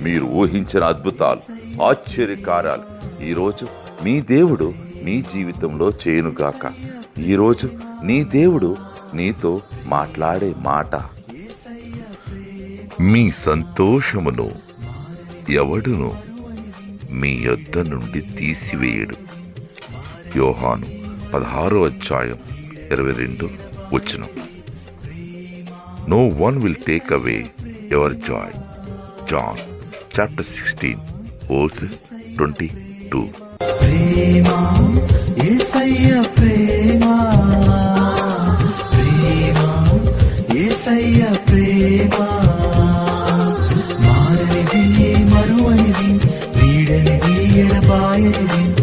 మీరు ఊహించిన అద్భుతాలు ఆశ్చర్యకార్యాలు ఈరోజు మీ దేవుడు నీ జీవితంలో చేయనుగాక. ఈరోజు నీ దేవుడు నీతో మాట్లాడే మాట. మీ సంతోషమును ఎవడును మీ యొద్ద నుండి తీసివేయడు. యోహాను పదహారో అధ్యాయం ఇరవై రెండు వచనం. No one will take away your joy John chapter sixteen verses twenty two ప్రేమ. మారనిది మరువనిది వీడనిది ఎడబాయనిది.